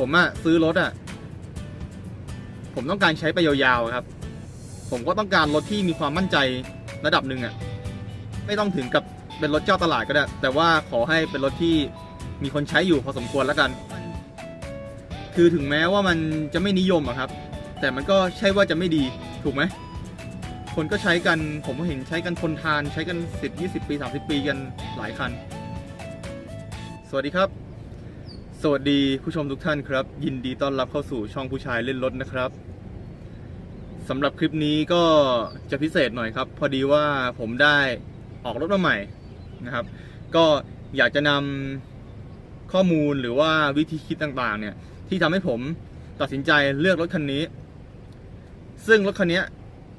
ผมอะซื้อรถอะผมต้องการใช้ไปยาวๆครับ ผมก็ต้องการรถที่มีความมั่นใจระดับหนึ่งอะไม่ต้องถึงกับเป็นรถเจ้าตลาดก็ได้ แต่ว่าขอให้เป็นรถที่มีคนใช้อยู่พอสมควรแล้วกัน คือถึงแม้ว่ามันจะไม่นิยมอะครับ แต่มันก็ใช่ว่าจะไม่ดีถูกไหมคนก็ใช้กันผมก็เห็นใช้กันทนทานใช้กัน 10 20 ปี 30 ปีกันหลายคัน สวัสดีครับ สวัสดีผู้ชมทุกท่านครับ ยินดีต้อนรับเข้าสู่ช่องผู้ชายเล่นรถนะครับสำหรับคลิปนี้ก็จะพิเศษหน่อยครับ พอดีว่าผมได้ออกรถมาใหม่นะครับ ก็อยากจะนำข้อมูลหรือว่าวิธีคิดต่างๆ เนี่ย ที่ทำให้ผมตัดสินใจเลือกรถคันนี้ ซึ่งรถคันนี้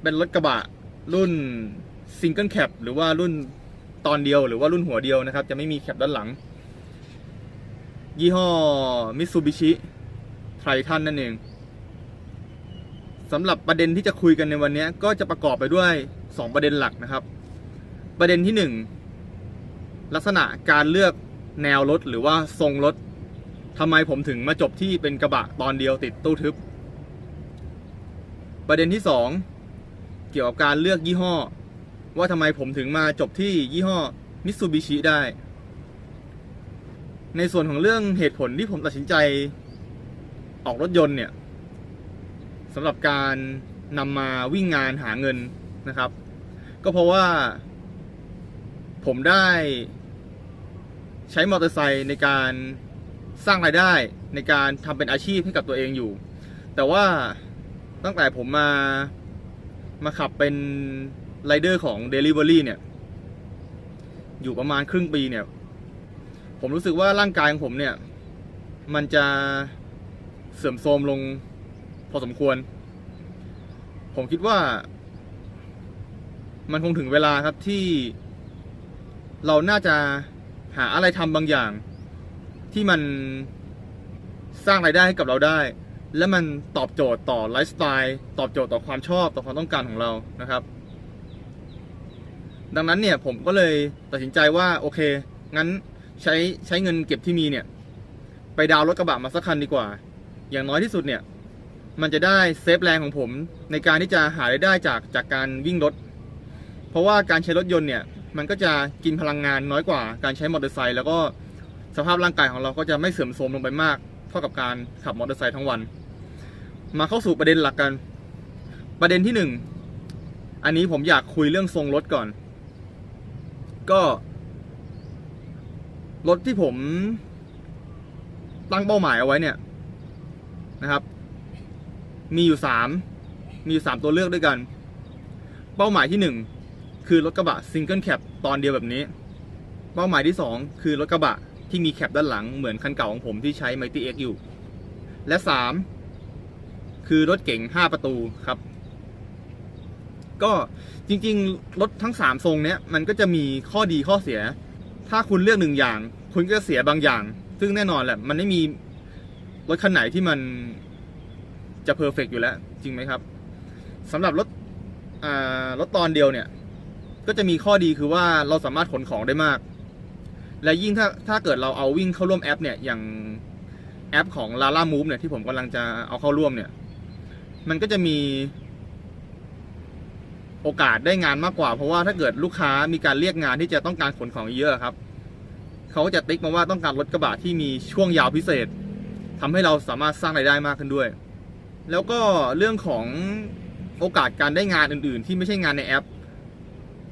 เป็นรถกระบะรุ่นซิงเกิลแคปหรือว่ารุ่นตอนเดียวหรือว่ารุ่นหัวเดียวนะครับ จะไม่มีแคปด้านหลัง ยี่ห้อมิ t ซูบิชิไททันนั่นเองสำหรับประเด็นที่จะคุยกันในวันนี้ก็จะประกอบไปด้วย 2 ประเด็นหลักนะครับ ประเด็นที่ 1 ลักษณะการเลือกแนวรถหรือว่าทรงรถทำไมผมถึงมาจบที่เป็นกระบะตอนเดียวติดตู้ทึบ ประเด็นที่ 2 เกี่ยวกับการเลือกยี่ห้อ ว่าทำไมผมถึงมาจบที่ยี่ห้อมิ t ซูบิชิได้ ในส่วนของเรื่องเหตุผลที่ผมตัดสินใจออกรถยนต์เนี่ยสำหรับการนำมาวิ่งงานหาเงินนะครับ ก็เพราะว่า ผมได้ใช้มอเตอร์ไซค์ในการสร้างรายได้ในการทำเป็นอาชีพให้กับตัวเองอยู่ แต่ว่าตั้งแต่ผมมามาขับเป็นไรเดอร์ของ Delivery เนี่ย อยู่ประมาณครึ่งปีเนี่ย ผมรู้สึกว่าร่างกายของผมเนี่ย มันจะเสื่อมโทรมลงพอสมควร ผมคิดว่า มันคงถึงเวลาครับที่ เราน่าจะหาอะไรทำบางอย่าง ที่มันสร้างรายได้ให้กับเราได้ และมันตอบโจทย์ต่อไลฟ์สไตล์ตอบโจทย์ต่อความชอบต่อความต้องการของเรานะครับ ดังนั้นเนี่ยผมก็เลยตัดสินใจว่าโอเค งั้น ใช้ใช้เงินเก็บที่มีเนี่ย ไปดาวรถกระบะมาสักคันดีกว่า อย่างน้อยที่สุดเนี่ย มันจะได้เซฟแรงของผม ในการที่จะหารายได้จากจากการวิ่งรถ เพราะว่าการใช้รถยนต์เนี่ย มันก็จะกินพลังงานน้อยกว่า การใช้มอเตอร์ไซค์แล้วก็สภาพร่างกายของเราก็จะไม่เสื่อมโทรมลงไปมาก เท่ากับการขับมอเตอร์ไซค์ทั้งวัน มาเข้าสู่ประเด็นหลักกัน ประเด็นที่หนึ่งอันนี้ผมอยากคุยเรื่องทรงรถก่อน ก็ รถที่ผมตั้งเป้าหมายเอาไว้เนี่ยนะครับ มีอยู่สามมีอยู่สามตัวเลือกด้วยกัน เป้าหมายที่หนึ่งคือรถกระบะซิงเกิลแคปตอนเดียวแบบนี้ เป้าหมายที่สองคือรถกระบะที่มีแคปด้านหลังเหมือนคันเก่าของผมที่ใช้ Mighty X อยู่ และสามคือรถเก๋งห้าประตูครับ ก็จริง ๆ รถทั้งสามทรงเนี้ยมันก็จะมีข้อดีข้อเสีย ถ้าคุณเลือกหนึ่งอย่าง คุณก็เสียบางอย่าง ซึ่งแน่นอนแหละ มันไม่มีรถคันไหนที่มันจะเพอร์เฟกอยู่แล้ว จริงไหมครับสำหรับรถรถตอนเดียวเนี่ย ก็จะมีข้อดีคือว่าเราสามารถขนของได้มาก และยิ่งถ้าถ้าเกิดเราเอาวิ่งเข้าร่วมแอปเนี่ยอย่างแอปของ Lala Move เนี่ยที่ผมกำลังจะเอาเข้าร่วมเนี่ย มันก็จะมี โอกาสได้งานมากกว่า เพราะว่าถ้าเกิดลูกค้ามีการเรียกงานที่จะต้องการขนของเยอะครับ เขาก็จะติ๊กมาว่าต้องการรถกระบะที่มีช่วงยาวพิเศษทำให้เราสามารถสร้างรายได้มากขึ้นด้วย แล้วก็เรื่องของโอกาสการได้งานอื่น ๆ ที่ไม่ใช่งานในแอป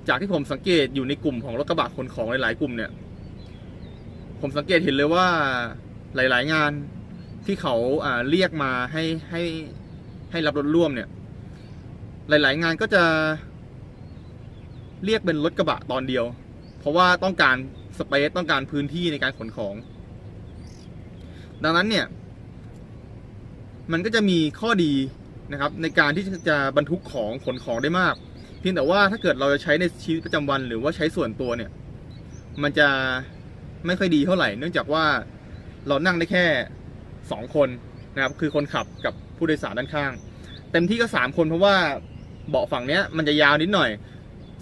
จากที่ผมสังเกตอยู่ในกลุ่มของรถกระบะขนของหลายๆกลุ่มเนี่ย ผมสังเกตเห็นเลยว่าหลาย ๆ งานที่เขาเรียกมาให้ให้ให้รับรถร่วมเนี่ย หลาย ๆ งานก็จะเรียกเป็นรถกระบะตอนเดียว เพราะว่าต้องการสเปซต้องการพื้นที่ในการขนของ ดังนั้นเนี่ย มันก็จะมีข้อดีนะครับ ในการที่จะบรรทุกของขนของได้มาก เพียงแต่ว่าถ้าเกิดเราจะใช้ในชีวิตประจำวันหรือว่าใช้ส่วนตัวเนี่ย มันจะไม่ค่อยดีเท่าไหร่ เนื่องจากว่าเรานั่งได้แค่สองคนนะครับ คือคนขับกับผู้โดยสารด้านข้าง เต็มที่ก็สามคนเพราะว่า เบาะฝั่งเนี้ยมันจะยาวนิดหน่อย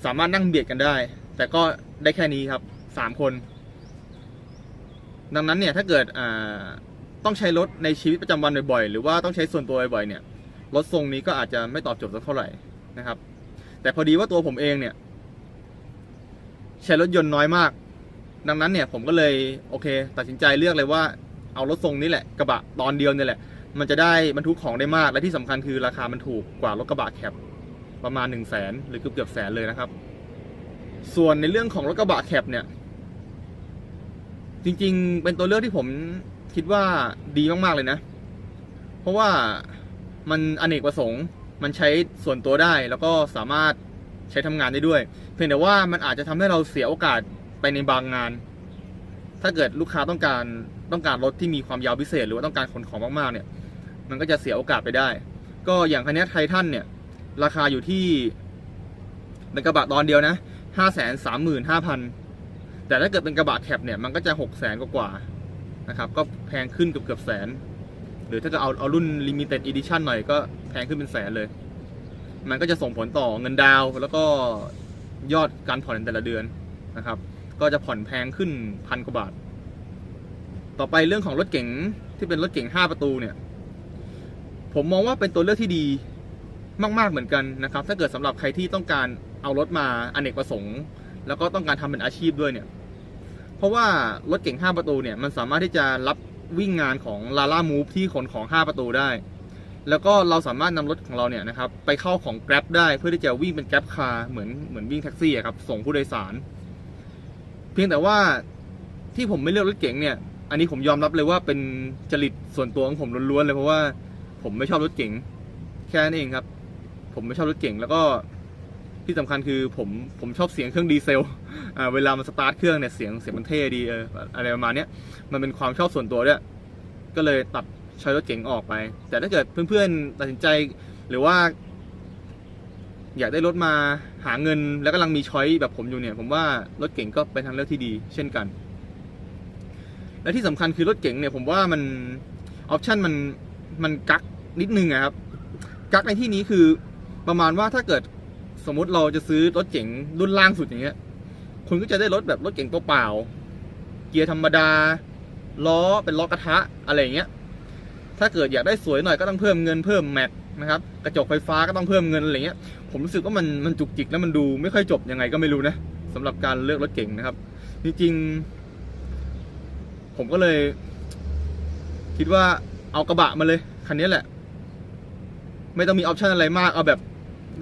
สามารถนั่งเบียดกันได้ แต่ก็ได้แค่นี้ครับสามคน ดังนั้นเนี่ยถ้าเกิดอ่าต้องใช้รถในชีวิตประจำวันบ่อยๆ หรือว่าต้องใช้ส่วนตัวบ่อยๆเนี่ยรถทรงนี้ก็อาจจะไม่ตอบโจทย์สักเท่าไหร่นะครับ แต่พอดีว่าตัวผมเองเนี่ย ใช้รถยนต์น้อยมาก ดังนั้นเนี่ย ผมก็เลยโอเค ตัดสินใจเลือกเลยว่าเอารถทรงนี้แหละกระบะตอนเดียวเนี่ยแหละ มันจะได้บรรทุกของได้มากและที่สำคัญคือราคามันถูกกว่ารถกระบะแคป ประมาณหนึ่งแสนหรือเกือบเกือบแสนเลยนะครับ ส่วนในเรื่องของรถกระบะแคปเนี่ย จริงๆ เป็นตัวเลือกที่ผมคิดว่าดีมาก ๆ เลยนะ เพราะว่ามันอเนกประสงค์ มันใช้ส่วนตัวได้แล้วก็สามารถใช้ทำงานได้ด้วย เพียงแต่ว่ามันอาจจะทำให้เราเสียโอกาสไปในบางงาน ถ้าเกิดลูกค้าต้องการต้องการรถที่มีความยาวพิเศษ หรือว่าต้องการขนของมากๆเนี่ย มันก็จะเสียโอกาสไปได้ ก็อย่างคันนี้ไททันเนี่ย ราคาอยู่ที่เป็นกระบะตอนเดียวนะห้าแสนสามหมื่นห้าพันแต่ถ้าเกิดเป็นกระบะแคปเนี่ยมันก็จะหกแสนกว่าๆนะครับ ก็แพงขึ้นเกือบเกือบแสน หรือถ้าจะเอาเอารุ่น limited edition หน่อยก็แพงขึ้นเป็นแสนเลย มันก็จะส่งผลต่อเงินดาวน์แล้วก็ยอดการผ่อนในแต่ละเดือนนะครับ ก็จะผ่อนแพงขึ้นพันกว่าบาท ต่อไปเรื่องของรถเก๋งที่เป็นรถเก๋ง5ประตูเนี่ย ผมมองว่าเป็นตัวเลือกที่ดี มากๆเหมือนกันนะครับ ถ้าเกิดสำหรับใครที่ต้องการเอารถมาอเนกประสงค์ แล้วก็ต้องการทำเป็นอาชีพด้วยเนี่ย เพราะว่ารถเก๋ง5 ประตูเนี่ยมันสามารถที่จะรับวิ่งงานของ Lala Move ที่ขนของ 5 ประตูได้ แล้วก็เราสามารถนำรถของเราเนี่ยนะครับไปเข้าของ Grab ได้เพื่อที่จะวิ่งเป็น Grab Car เหมือนเหมือนวิ่งแท็กซี่อะครับส่งผู้โดยสาร เพียงแต่ว่าที่ผมไม่เลือกรถเก๋งเนี่ย อันนี้ผมยอมรับเลยว่าเป็นจริตส่วนตัวของผมล้วนๆเลยเพราะว่าผมไม่ชอบรถเก๋งแค่นั้นเองครับ ผมไม่ชอบรถเก๋งแล้วก็ที่สำคัญคือผมผมชอบเสียงเครื่องดีเซลอ่าเวลามันสตาร์ทเครื่องเนี่ยเสียงเสียงมันเท่ดีเอออะไรประมาณเนี้ยมันเป็นความชอบส่วนตัวด้วยก็เลยตัดใช้รถเก๋งออกไป แต่ถ้าเกิดเพื่อนๆตัดสินใจหรือว่า อยากได้รถมาหาเงิน แล้วกำลังมีช้อยแบบผมอยู่เนี่ย ผมว่ารถเก๋งก็เป็นทางเลือกที่ดี เช่นกัน และที่สำคัญคือรถเก๋งเนี่ยผมว่ามันออปชันมันมันกักนิดนึงอะครับกักในที่นี้คือ ประมาณว่าถ้าเกิดสมมติเราจะซื้อรถเก๋งรุ่นล่างสุดอย่างเงี้ย คุณก็จะได้รถแบบรถเก๋งเปล่าเกียร์ธรรมดา ล้อเป็นล้อกระทะอะไรเงี้ย ถ้าเกิดอยากได้สวยหน่อยก็ต้องเพิ่มเงินเพิ่มแม็กนะครับ กระจกไฟฟ้าก็ต้องเพิ่มเงินอะไรเงี้ย ผมรู้สึกว่ามันมันจุกจิกแล้วมันดูไม่ค่อยจบยังไงก็ไม่รู้นะสำหรับการเลือกรถเก๋งนะครับ จริงๆ ผมก็เลย คิดว่าเอากระบะมาเลยคันนี้แหละ ไม่ต้องมีออปชันอะไรมากเอาแบบ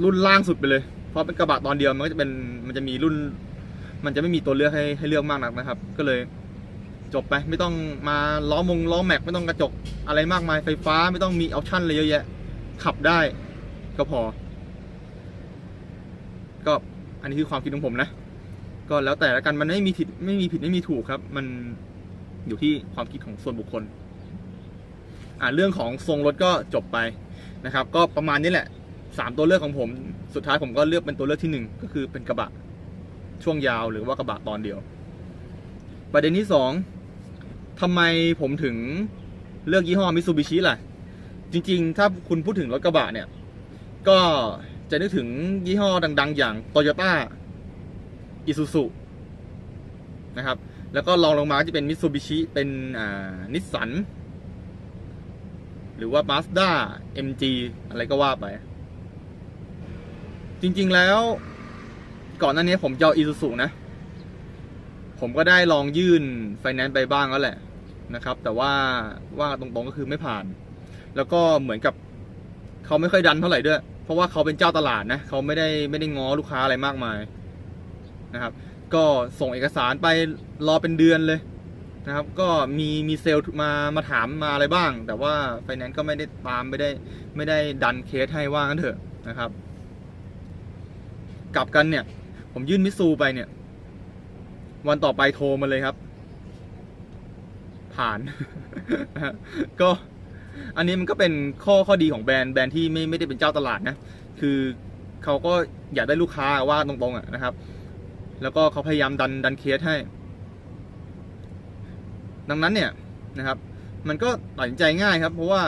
รุ่นล่างสุดไปเลย เพราะเป็นกระบะตอนเดียวมันก็จะเป็นมันจะมีรุ่น มันจะไม่มีตัวเลือกให้ให้เลือกมากนักนะครับ ก็เลยจบไปไม่ต้องมาล้อมงล้อแม็กไม่ต้องกระจกอะไรมากมายไฟฟ้าไม่ต้องมีออปชั่นอะไรเยอะแยะ ขับได้ก็พอ ก็อันนี้คือความคิดของผมนะ ก็แล้วแต่ละกันมันไม่มีผิดไม่มีผิดไม่มีถูกครับ มันอยู่ที่ความคิดของส่วนบุคคล อ่าเรื่องของทรงรถก็จบไปนะครับ ก็ประมาณนี้แหละ สามตัวเลือกของผม สุดท้ายผมก็เลือกเป็นตัวเลือกที่หนึ่งก็คือเป็นกระบะช่วงยาวหรือว่ากระบะตอนเดียว ประเด็นที่สองทำไมผมถึงเลือกยี่ห้อมิ t ซูบิชิล่ะ จริงๆ ถ้าคุณพูดถึงรถกระบะเนี่ย ก็จะนึกถึงยี่ห้อดัง ๆ อย่าง Toyota Isuzu นะครับ แล้วก็ลองลงมาจะเป็น Mitsubishi เป็นนิสสันหรือว่า Mazda MG อะไรก็ว่าไป จริง ๆ แล้ว ก่อนหน้านี้ผมจะอา Isuzu นะ ผมก็ได้ลองยื่นไฟแนนซ์ไปบ้างแล้วแหละนะครับ แต่ว่าว่าตรงๆก็คือไม่ผ่าน แล้วก็เหมือนกับเขาไม่ค่อยดันเท่าไหร่ด้วย เพราะว่าเขาเป็นเจ้าตลาดนะเขาไม่ได้ไม่ได้ง้อลูกค้าอะไรมากมายนะครับ ก็ส่งเอกสารไปรอเป็นเดือนเลยนะครับ ก็มีมีเซลล์มามาถามมาอะไรบ้าง แต่ว่าไฟแนนซ์ก็ไม่ได้ตามไม่ได้ไม่ได้ดันเคสให้ว่างั้นเถอะนะครับ กลับกันเนี่ย ผมยื่นมิสซูไปเนี่ย วันต่อไปโทรมาเลยครับ ผ่าน ก็อันนี้มันก็เป็นข้อข้อดีของแบรนด์แบรนด์ที่ไม่ไม่ได้เป็นเจ้าตลาดนะ คือเขาก็อยากได้ลูกค้าว่าตรงๆอะนะครับ แล้วก็เขาพยายามดันดันเคสให้ ดังนั้นเนี่ยนะครับ มันก็ตัดสินใจง่ายครับ เพราะว่า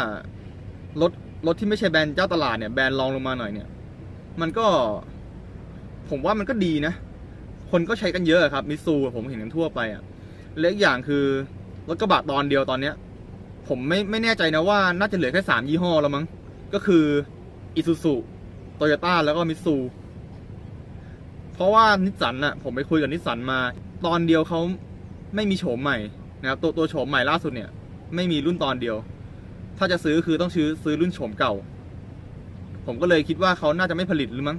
รถรถที่ไม่ใช่แบรนด์เจ้าตลาดเนี่ยแบรนด์รองลงมาหน่อยเนี่ย มันก็ ผมว่ามันก็ดีนะ คนก็ใช้กันเยอะครับมิซูผมเห็นกันทั่วไปอะและอีกอย่างคือรถกระบะตอนเดียวตอนเนี้ย ผมไม่ไม่แน่ใจนะว่าน่าจะเหลือแค่สามยี่ห้อแล้วมั้งก็คืออิซูซุโตโยต้าแล้วก็มิซูเพราะว่านิสสันอะผมไปคุยกับนิสสันมา ตอนเดียวเขาไม่มีโฉมใหม่นะครับตัวตัวโฉมใหม่ล่าสุดเนี่ย ไม่มีรุ่นตอนเดียว ถ้าจะซื้อคือต้องซื้อซื้อรุ่นโฉมเก่า ผมก็เลยคิดว่าเขาน่าจะไม่ผลิตหรือมั้ง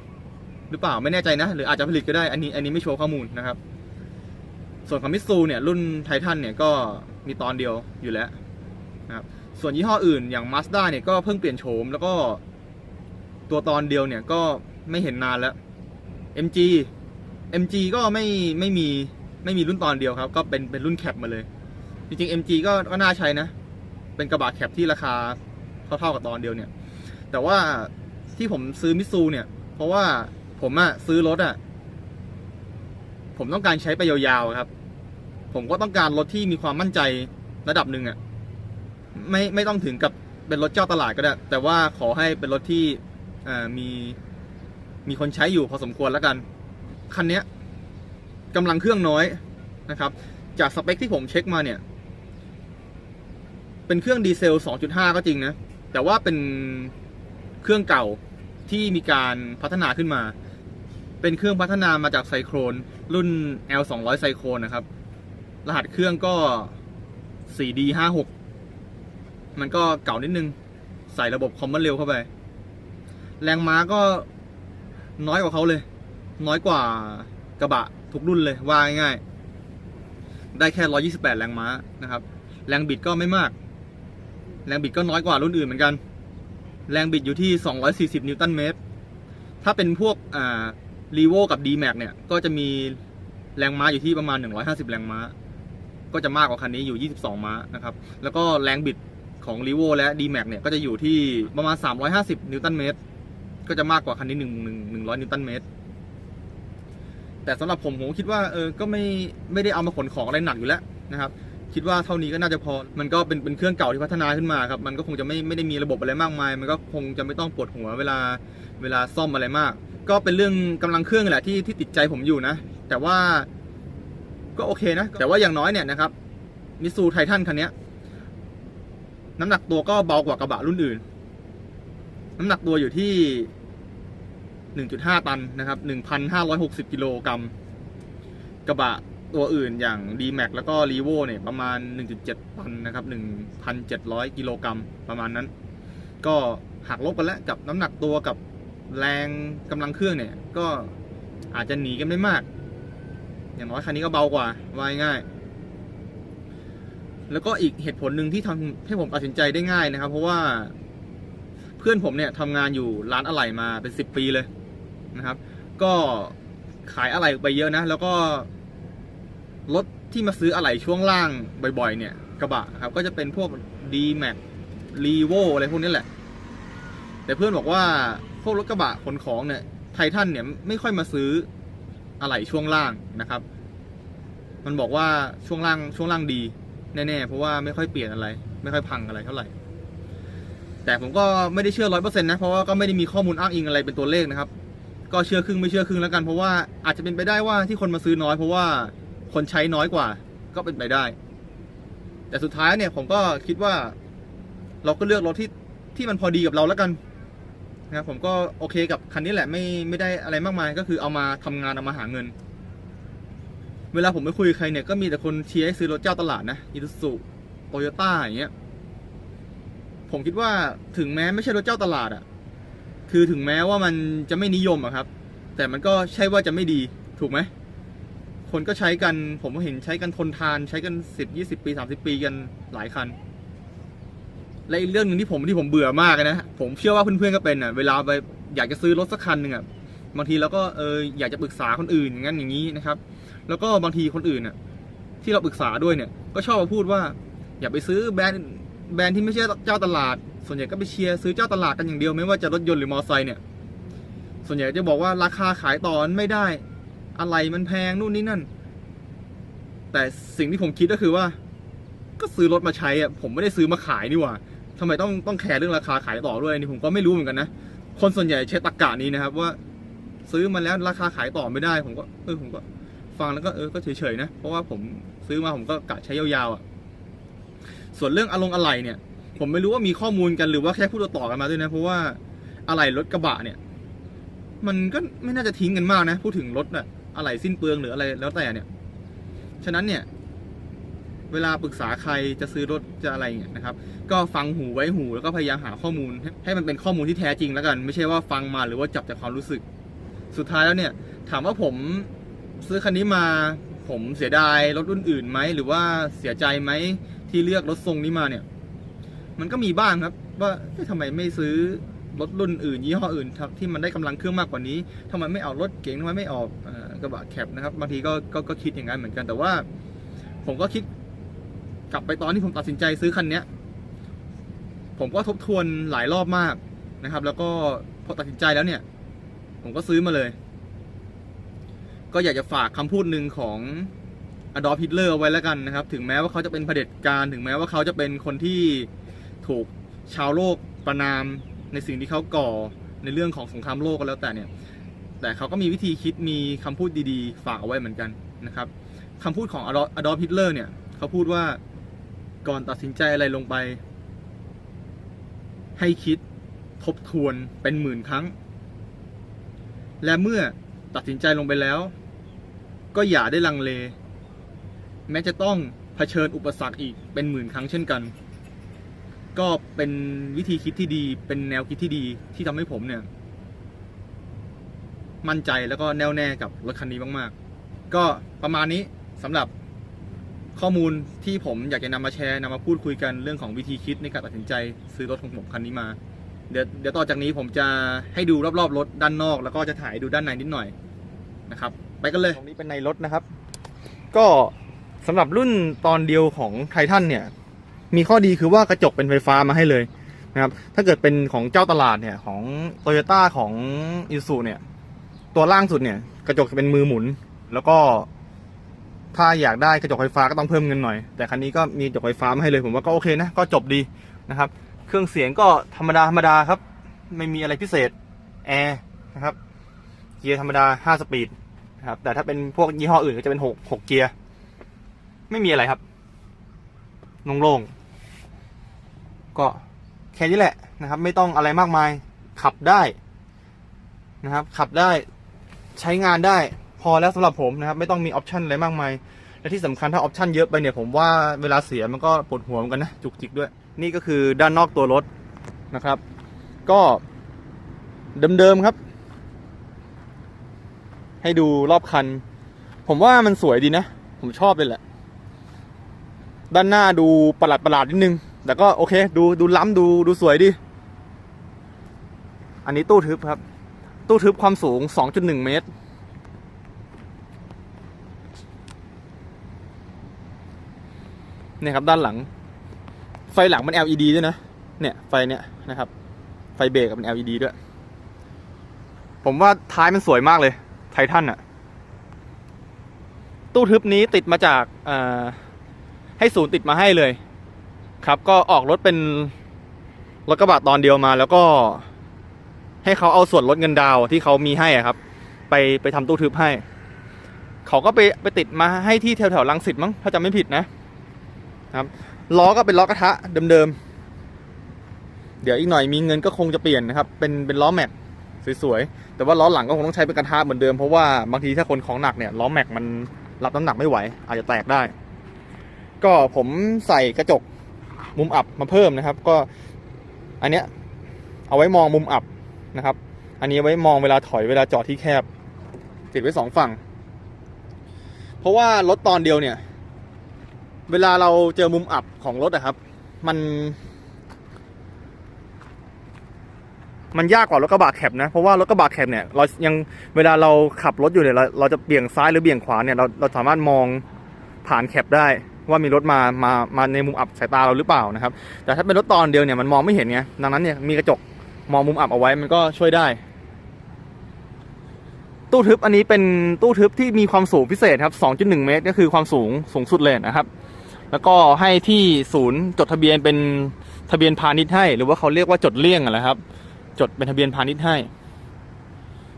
หรือเปล่าไม่แน่ใจนะ หรืออาจจะผลิตก็ได้ อันนี้อันนี้ไม่โชว์ข้อมูลนะครับ ส่วนของมิตซูเนี่ยรุ่นไททันเนี่ยก็มีตอนเดียวอยู่แล้วนะครับ ส่วนยี่ห้ออื่นอย่าง Mazda เนี่ยก็เพิ่งเปลี่ยนโฉมแล้วก็ตัวตอนเดียวเนี่ยก็ไม่เห็นนานแล้ว MG MG ก็ไม่ไม่มีไม่มีรุ่นตอนเดียวครับ ก็เป็นเป็นรุ่นแคปมาเลย จริงๆ MG ก็ก็น่าใช้นะ เป็นกระบะแคปที่ราคาเท่าๆกับตอนเดียวเนี่ย แต่ว่าที่ผมซื้อมิตซูเนี่ย เพราะว่า ผมอะซื้อรถอะผมต้องการใช้ไปยาวๆครับ ผมก็ต้องการรถที่มีความมั่นใจระดับหนึ่งอะไม่ไม่ต้องถึงกับเป็นรถเจ้าตลาดก็ได้ แต่ว่าขอให้เป็นรถที่มีมีคนใช้อยู่พอสมควรแล้วกัน คันนี้กำลังเครื่องน้อยนะครับ จากสเปคที่ผมเช็คมาเนี่ย เป็นเครื่องดีเซล 2.5 ก็จริงนะ แต่ว่าเป็นเครื่องเก่าที่มีการพัฒนาขึ้นมา เป็นเครื่องพัฒนามาจากไซโครนรุ่น L 2 0 0ไซโครนนะครับ รหัสเครื่องก็ 4D 56มันก็เก่านิดนึง ใส่ระบบคอมมอนเร็วเข้าไป แรงม้าก็น้อยกว่าเขาเลย น้อยกว่ากระบะทุกรุ่นเลยว่าง่ายๆ ได้แค่ 128 แรงม้านะครับ แรงบิดก็ไม่มาก แรงบิดก็น้อยกว่ารุ่นอื่นเหมือนกัน แรงบิดอยู่ที่ 240 นิวตันเมตร ถ้าเป็นพวกอ่า รีโวกับ d m a x เนี่ย ก็จะมีแรงม้าอยู่ที่ประมาณ 150 แรงม้า ก็จะมากกว่าคันนี้อยู่ 22 ม้านะครับ แล้วก็แรงบิดของ r ีโวและ d m a x เนี่ย ก็จะอยู่ที่ประมาณ 350 นิวตันเมตร ก็จะมากกว่าคันนี้1 1 100 นิวตันเมตร แต่สำหรับผมผมคิดว่าเออ ก็ไม่ไม่ได้เอามาขนของอะไรหนักอยู่แล้วนะครับ คิดว่าเท่านี้ก็น่าจะพอ มันก็เป็นเป็นเครื่องเก่าที่พัฒนาขึ้นมาครับ มันก็คงจะไม่ไม่ได้มีระบบอะไรมากมาย มันก็คงจะไม่ต้องปวดหัวเวลา เวลาซ่อมอะไรมาก ก็เป็นเรื่องกำลังเครื่องแหละที่ที่ติดใจผมอยู่นะ แต่ว่าก็โอเคนะ แต่ว่าอย่างน้อยเนี่ยนะครับมิซูไททันคันนี้น้ำหนักตัวก็เบากว่ากระบะรุ่นอื่น น้ำหนักตัวอยู่ที่ 1.5 ตันนะครับ 1,560 กิโลกรัม กระบะตัวอื่นอย่าง d m a x แล้วก็ r e v o เนี่ยประมาณ 1.7 ตันนะครับ 1,700 กิโลกรัมประมาณนั้น ก็หักลบกันแล้วกับน้ำหนักตัวกับ แรงกำลังเครื่องเนี่ย ก็อาจจะหนีกันไม่มาก อย่างน้อยคันนี้ก็เบากว่าว่ายง่าย แล้วก็อีกเหตุผลหนึ่งที่ทำให้ผมตัดสินใจได้ง่ายนะครับ เพราะว่าเพื่อนผมเนี่ยทำงานอยู่ร้านอะไหล่มาเป็นสิบปีเลยนะครับ ก็ขายอะไหล่ไปเยอะนะ แล้วก็รถที่มาซื้ออะไหล่ช่วงล่างบ่อยๆ เนี่ยกระบะครับ ก็จะเป็นพวก d m a x r e v o อะไรพวกนี้แหละ แต่เพื่อนบอกว่า วกรถกระบะขนของเนี่ยไททันเนี่ยไม่ค่อยมาซื้ออะไหล่ช่วงล่างนะครับ มันบอกว่าช่วงล่างช่วงล่างดีแน่ๆเพราะว่าไม่ค่อยเปลี่ยนอะไร ไม่ค่อยพังอะไรเท่าไหร่ แต่ผมก็ไม่ได้เชื่อร้อยเปอร์เซ็นต์นะเพราะว่าก็ไม่ได้มีข้อมูลอ้างอิงอะไรเป็นตัวเลขนะครับ ก็เชื่อครึ่งไม่เชื่อครึ่งแล้วกัน เพราะว่าอาจจะเป็นไปได้ว่าที่คนมาซื้อน้อย เพราะว่าคนใช้น้อยกว่า ก็เป็นไปได้ แต่สุดท้ายเนี่ยผมก็คิดว่า เราก็เลือกรถที่ที่มันพอดีกับเราแล้วกัน นะครับผมก็โอเคกับคันนี้แหละไม่ไม่ได้อะไรมากมายก็คือเอามาทำงานเอามาหาเงิน เวลาผมไปคุยใครเนี่ยก็มีแต่คนเชียร์ให้ซื้อรถเจ้าตลาดนะอิ u สุโตโยต้าอย่างเงี้ยผมคิดว่าถึงแม้ไม่ใช่รถเจ้าตลาดอะคือถึงแม้ว่ามันจะไม่นิยมอะครับ แต่มันก็ใช่ว่าจะไม่ดีถูกไหมคนก็ใช้กันผมก็เห็นใช้กันทนทานใช้กันสิบยี่สิบปีสามสิบปีกันหลายคัน และอีกเรื่องหนึ่งที่ผมที่ผมเบื่อมากนะผมเชื่อว่าเพื่อนๆก็เป็นอะเวลาไปอยากจะซื้อรถสักคันหนึ่งอะบางทีเราก็เอออยากจะปรึกษาคนอื่นอย่างนั้นอย่างนี้นะครับ แล้วก็บางทีคนอื่นอะที่เราปรึกษาด้วยเนี่ย ก็ชอบมาพูดว่า อย่าไปซื้อแบรนด์แบรนด์ที่ไม่ใช่เจ้าตลาด ส่วนใหญ่ก็ไปเชียร์ซื้อเจ้าตลาดกันอย่างเดียวไม่ว่าจะรถยนต์หรือมอเตอร์ไซค์เนี่ยส่วนใหญ่จะบอกว่าราคาขายต่อนไม่ได้ อะไรมันแพงนู่นนี่นั่น แต่สิ่งที่ผมคิดก็คือว่า ก็ซื้อรถมาใช้อะผมไม่ได้ซื้อมาขายนี่หว่า ทำไมต้องต้องแคร์เรื่องราคาขายต่อด้วยนี่ผมก็ไม่รู้เหมือนกันนะคนส่วนใหญ่ใช้ตรกกะนี้นะครับ ว่า ซื้อมาแล้วราคาขายต่อไม่ได้ ผมก็เออผมก็ฟังแล้วก็เออก็เฉยๆนะเพราะว่าผมซื้อมาผมก็กะใช้ยาวๆอะส่วนเรื่องอารมณ์อะไรเนี่ย ผมไม่รู้ว่ามีข้อมูลกันหรือว่าแค่พูดต่อๆกันมาด้วยนะ เพราะว่าอะไรรถกระบะเนี่ย มันก็ไม่น่าจะทิ้งกันมากนะ พูดถึงรถอะอะไรสิ้นเปลืองหรืออะไรแล้วแต่เนี่ย ฉะนั้นเนี่ย เวลาปรึกษาใครจะซื้อรถจะอะไรเงี้ยนะครับ ก็ฟังหูไว้หูแล้วก็พยายามหาข้อมูล ให้มันเป็นข้อมูลที่แท้จริงแล้วกัน ไม่ใช่ว่าฟังมาหรือว่าจับจากความรู้สึก สุดท้ายแล้วเนี่ย ถามว่าผมซื้อคันนี้มา ผมเสียดายรถรุ่นอื่นไหมหรือว่าเสียใจไหมที่เลือกรถทรงนี้มาเนี่ย มันก็มีบ้างครับ ว่าเอ๊ะทำไมไม่ซื้อรถรุ่นอื่นยี่ห้ออื่นที่มันได้กำลังเครื่องมากกว่านี้ทำไมไม่เอารถเก๋งทำไมไม่ออกกระบะแคปนะครับบางทีก็ก็คิดอย่างนั้นเหมือนกันแต่ว่า ผมก็คิด กลับไปตอนที่ผมตัดสินใจซื้อคันเนี้ย ผมก็ทบทวนหลายรอบมากนะครับ แล้วก็พอตัดสินใจแล้วเนี่ย ผมก็ซื้อมาเลย ก็อยากจะฝากคำพูดหนึ่งของอดอล์ฟฮิตเลอร์เอาไว้แล้วกันนะครับ ถึงแม้ว่าเขาจะเป็นเผด็จการ ถึงแม้ว่าเขาจะเป็นคนที่ถูกชาวโลกประนามในสิ่งที่เขาก่อในเรื่องของสงครามโลกก็แล้วแต่เนี่ย แต่เขาก็มีวิธีคิดมีคำพูดดีๆ ฝากเอาไว้เหมือนกันนะครับคำพูดของอดอล์ฟฮิตเลอร์เนี่ย เขาพูดว่า ก่อนตัดสินใจอะไรลงไป ให้คิดทบทวนเป็นหมื่นครั้ง และเมื่อตัดสินใจลงไปแล้ว ก็อย่าได้ลังเล แม้จะต้องเผชิญอุปสรรคอีกเป็นหมื่นครั้งเช่นกัน ก็เป็นวิธีคิดที่ดี เป็นแนวคิดที่ดีที่ทำให้ผมเนี่ย มั่นใจแล้วก็แน่วแน่กับรถคันนี้มาก ๆ ก็ประมาณนี้สำหรับ ข้อมูลที่ผมอยากจะนำมาแชร์นำมาพูดคุยกันเรื่องของวิธีคิดในการตัดสินใจซื้อรถของผมคันนี้มา เดี๋ยวเดี๋ยวต่อจากนี้ผมจะให้ดูรอบๆรถด้านนอก แล้วก็จะถ่ายดูด้านในนิดหน่อยนะครับ ไปกันเลยตรงนี้เป็นในรถนะครับ ก็สำหรับรุ่นตอนเดียวของไททันเนี่ย มีข้อดีคือว่ากระจกเป็นไฟฟ้ามาให้เลยนะครับ ถ้าเกิดเป็นของเจ้าตลาดเนี่ยของโตโยต้าของอิซูเนี่ย ตัวล่างสุดเนี่ย กระจกจะเป็นมือหมุน แล้วก็ ถ้าอยากได้กระจกไฟฟ้าก็ต้องเพิ่มเงินหน่อย แต่คันนี้ก็มีกระจกไฟฟ้ามาให้เลยผมว่าก็โอเคนะก็จบดีนะครับ เครื่องเสียงก็ธรรมดาธรรมดาครับ ไม่มีอะไรพิเศษแอร์นะครับเกียร์ธรรมดา5สปีดนะครับแต่ถ้าเป็นพวกยี่ห้ออื่นก็จะเป็น6 6เกียร์ไม่มีอะไรครับโล่งๆก็แค่นี้แหละนะครับ ไม่ต้องอะไรมากมายขับได้นะครับ ขับได้ใช้งานได้ พอแล้วสำหรับผมนะครับ ไม่ต้องมีออปชันอะไรมากมาย และที่สำคัญถ้าออปชันเยอะไปเนี่ยผมว่าเวลาเสียมันก็ปวดหัวเหมือนกันนะจุกจิกด้วย นี่ก็คือด้านนอกตัวรถนะครับ ก็เดิมๆครับ ให้ดูรอบคัน ผมว่ามันสวยดีนะ ผมชอบเลยแหละ ด้านหน้าดูประหลาดประหลาดนิดนึง แต่ก็โอเค ดูดูล้ำดูดูสวยดี อันนี้ตู้ทึบครับ ตู้ทึบความสูง 2.1 เมตร เนี่ยครับด้านหลัง ไฟหลังมัน LED ด้วยนะ เนี่ยไฟเนี่ยนะครับ ไฟเบรกเป็น LED ด้วย ผมว่าท้ายมันสวยมากเลยไททันอะตู้ทึบนี้ติดมาจากให้ศูนย์ติดมาให้เลย ครับก็ออกรถเป็นรถกระบะตอนเดียวมา แล้วก็ให้เขาเอาส่วนลดเงินดาวที่เขามีให้อะครับ ไปไปทำตู้ทึบให้ เขาก็ไปไปติดมาให้ที่แถวแถวๆรังสิตมั้งถ้าจำไม่ผิดนะ ครับล้อก็เป็นล้อกระทะเดิมๆ เดี๋ยวอีกหน่อยมีเงินก็คงจะเปลี่ยนนะครับ เป็นเป็นล้อแม็กสวยๆ แต่ว่าล้อหลังก็คงต้องใช้เป็นกระทะเหมือนเดิม เพราะว่าบางทีถ้าคนของหนักเนี่ยล้อแม็กมันรับน้ำหนักไม่ไหว อาจจะแตกได้ ก็ผมใส่กระจกมุมอับมาเพิ่มนะครับ ก็อันเนี้ยเอาไว้มองมุมอับนะครับ อันนี้ไว้มองเวลาถอยเวลาจอดที่แคบ ติดไว้สองฝั่ง เพราะว่ารถตอนเดียวเนี่ย เวลาเราเจอมุมอับของรถอะครับ มัน มันยากกว่ารถกระบะแคบนะ เพราะว่ารถกระบะแคบเนี่ยเรายังเวลาเราขับรถอยู่เนี่ยเราเราจะเบี่ยงซ้ายหรือเบี่ยงขวาเนี่ยเราเราสามารถมองผ่านแคปได้ ว่ามีรถมามามาในมุมอับสายตาเราหรือเปล่านะครับ แต่ถ้าเป็นรถตอนเดียวเนี่ยมันมองไม่เห็นไงดังนั้นเนี่ยมีกระจกมองมุมอับเอาไว้มันก็ช่วยได้ ตู้ทึบอันนี้เป็นตู้ทึบที่มีความสูงพิเศษครับ 2.1 เมตร ก็คือความสูงสูงสุดเลยนะครับ แล้วก็ให้ที่ศูนย์จดทะเบียนเป็นทะเบียนพาณิชย์ให้ หรือว่าเขาเรียกว่าจดเลี่ยงอะนะครับ จดเป็นทะเบียนพาณิชย์ให้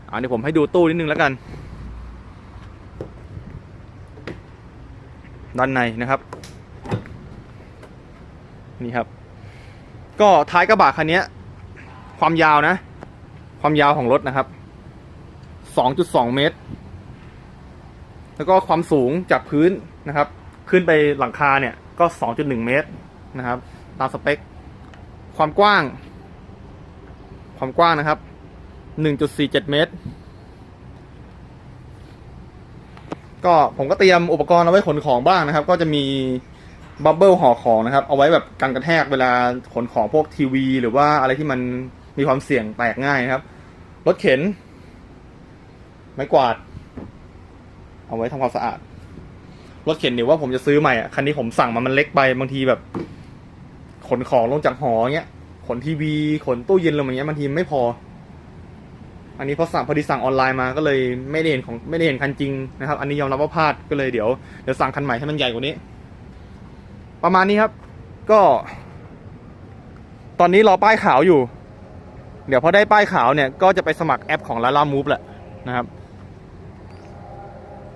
อ่าเดี๋ยวผมให้ดูตู้นิดนึงแล้วกัน ด้านในนะครับ นี่ครับ ก็ท้ายกระบะคันนี้ความยาวนะ ความยาวของรถนะครับ 2.2 เมตร แล้วก็ความสูงจากพื้นนะครับ ขึ้นไปหลังคาเนี่ยก็ 2.1 เมตรนะครับ ตามสเปค ความกว้าง ความกว้างนะครับ 1.47 เมตร ก็ผมก็เตรียมอุปกรณ์เอาไว้ขนของบ้างนะครับ ก็จะมีบับเบิลห่อของนะครับ เอาไว้แบบกันกระแทกเวลาขนของพวกทีวี หรือว่าอะไรที่มันมีความเสี่ยงแตกง่ายนะครับ รถเข็น ไม้กวาด เอาไว้ทำความสะอาด รถเข็นเดี๋ยวว่าผมจะซื้อใหม่อะคันนี้ผมสั่งมามันเล็กไปบางทีแบบ ขนของลงจากหอเงี้ยขนทีวีขนตู้เย็นลงมาเงี้ยบางทีไม่พอ อันนี้เพราะสั่งพอดีสั่งออนไลน์มาก็เลยไม่ได้เห็นของไม่ได้เห็นคันจริงนะครับ อันนี้ยอมรับว่าพลาดก็เลยเดี๋ยวเดี๋ยวสั่งคันใหม่ให้มันใหญ่กว่านี้ ประมาณนี้ครับ ก็ ตอนนี้รอป้ายขาวอยู่ เดี๋ยวพอได้ป้ายขาวเนี่ย ก็จะไปสมัครแอปของ Lala Move แหละนะครับ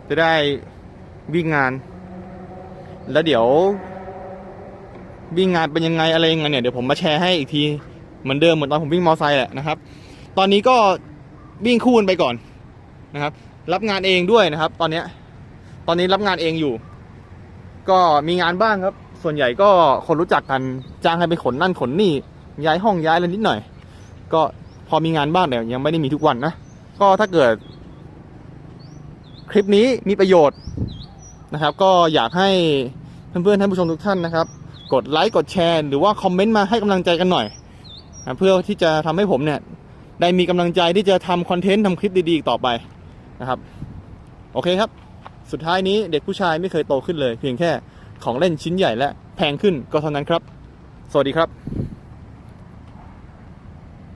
จะได้ วิ่งงาน แล้วเดี๋ยววิ่งงานเป็นยังไงอะไรยังไงเนี่ยเดี๋ยวผมมาแชร์ให้อีกทีเหมือนเดิมเหมือนตอนผมวิ่งมอเตอร์ไซค์แหละนะครับ ตอนนี้ก็วิ่งคู่กันไปก่อนนะครับ รับงานเองด้วยนะครับ ตอนเนี้ยตอนนี้รับงานเองอยู่ ก็มีงานบ้างครับ ส่วนใหญ่ก็คนรู้จักกันจ้างให้ไปขนนั่นขนนี่ย้ายห้องย้ายอะไรนิดหน่อย ก็พอมีงานบ้างแต่ยังไม่ได้มีทุกวันนะก็ถ้าเกิด คลิปนี้มีประโยชน์ นะครับ ก็อยากให้เพื่อนๆท่านผู้ชมทุกท่านนะครับ กดไลค์กดแชร์ หรือว่าคอมเมนต์มาให้กำลังใจกันหน่อยนะเพื่อที่จะทำให้ผมเนี่ยได้มีกำลังใจที่จะทำคอนเทนต์ทำคลิปดีๆอีกต่อไปนะครับ โอเคครับ สุดท้ายนี้เด็กผู้ชายไม่เคยโตขึ้นเลย เพียงแค่ของเล่นชิ้นใหญ่และแพงขึ้นก็เท่านั้นครับ สวัสดีครับ